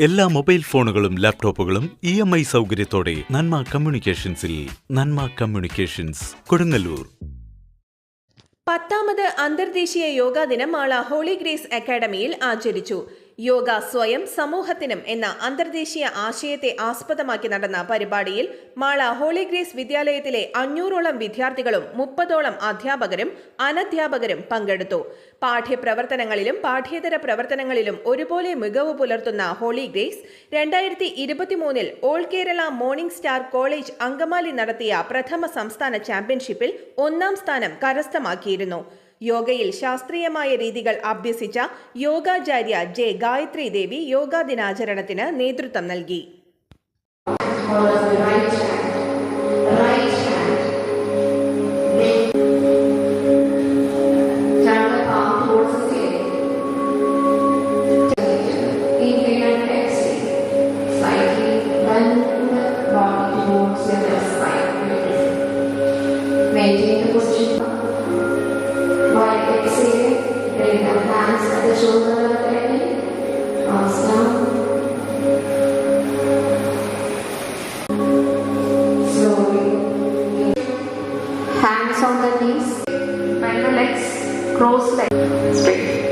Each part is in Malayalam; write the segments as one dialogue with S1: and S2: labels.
S1: എല്ലാ മൊബൈൽ ഫോണുകളും ലാപ്ടോപ്പുകളും ഇ എം ഐ സൗകര്യത്തോടെ നന്മ കമ്മ്യൂണിക്കേഷൻസിൽ നന്മ കമ്മ്യൂണിക്കേഷൻസ് കൊടുങ്ങല്ലൂർ.
S2: പത്താമത് അന്തർദേശീയ യോഗാ ദിനം മാള ഹോളി ഗ്രേസ് അക്കാഡമിയിൽ ആചരിച്ചു. യോഗ സ്വയം സമൂഹത്തിനും എന്ന അന്തർദേശീയ ആശയത്തെ ആസ്പദമാക്കി നടന്ന പരിപാടിയിൽ മാള ഹോളി ഗ്രേസ് വിദ്യാലയത്തിലെ അഞ്ഞൂറോളം വിദ്യാർത്ഥികളും മുപ്പതോളം അധ്യാപകരും അനധ്യാപകരും പങ്കെടുത്തു. പാഠ്യപ്രവർത്തനങ്ങളിലും പാഠ്യേതര പ്രവർത്തനങ്ങളിലും ഒരുപോലെ മികവ് പുലർത്തുന്ന ഹോളി ഗ്രേസ് രണ്ടായിരത്തി ഇരുപത്തിമൂന്നിൽ all Kerala morning star college Angamaly നടത്തിയ പ്രഥമ സംസ്ഥാന ചാമ്പ്യൻഷിപ്പിൽ ഒന്നാം സ്ഥാനം കരസ്ഥമാക്കിയിരുന്നു. യോഗയിൽ ശാസ്ത്രീയമായ രീതികൾ അഭ്യസിച്ച യോഗാചാര്യ ജെ ഗായത്രി ദേവി യോഗാ ദിനാചരണത്തിന് നേതൃത്വം നൽകി.
S3: Bend the legs. Cross legs. Straight.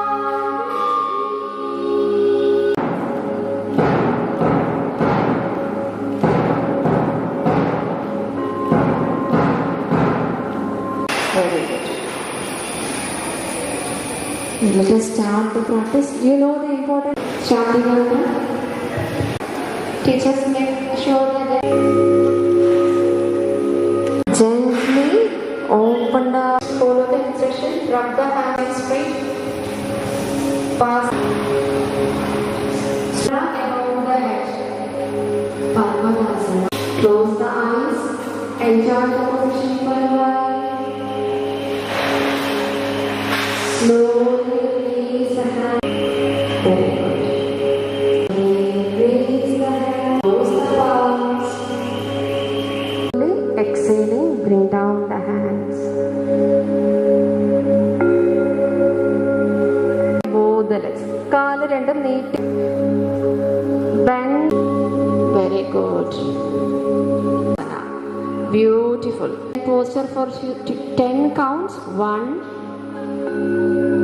S3: Let us start the practice. You know the important chanting yoga. Teachers make sure that they gently open the follow the instruction. Rub the hands straight. Pass. Above the head. Padmanasana. Close the eyes. Enjoy the Exhaling, bring down the hands. Move the legs. കാല് രണ്ടും നീട്ടി bend very good beautiful posture for 10 counts 1